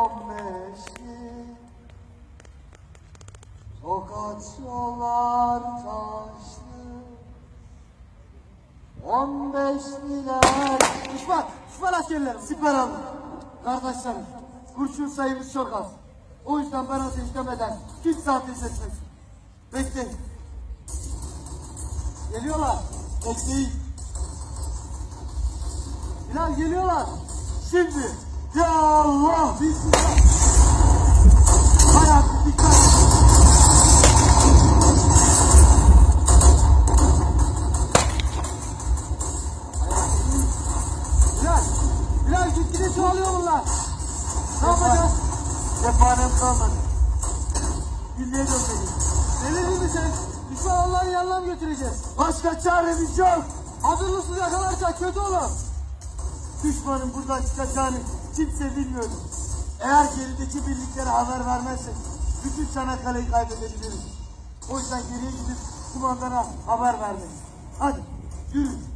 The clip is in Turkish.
15'i Tokat yollar taşlı. On beşliler Düşman, düşman askerlerim Siper alın Kardeşlerim Kurşun sayımız çok az. O yüzden ben az işlemeden Kim saati seçmesin Bekleyin. Geliyorlar. Bekleyin. Bilal geliyorlar. Şimdi. Ya Allah Bismillah Hayat dikkat Bilal, Bilal gitgide çoğalıyor bunlar. Ne yapacağız? Cephanem kalmadı Güllüye dönmeliyiz mi sen? Düşman Allah'ın yanına mı götüreceğiz? Başka çaremiz yok Hazırlıksız yakalarsak kötü olur. Düşmanın buradan çıkacağını kimse bilmiyordu. Eğer gerideki birliklere haber vermezsek bütün Çanakkale'yi kaybedebiliriz. O yüzden geriye gidip kumandana haber vermeliyiz. Hadi. Yürü.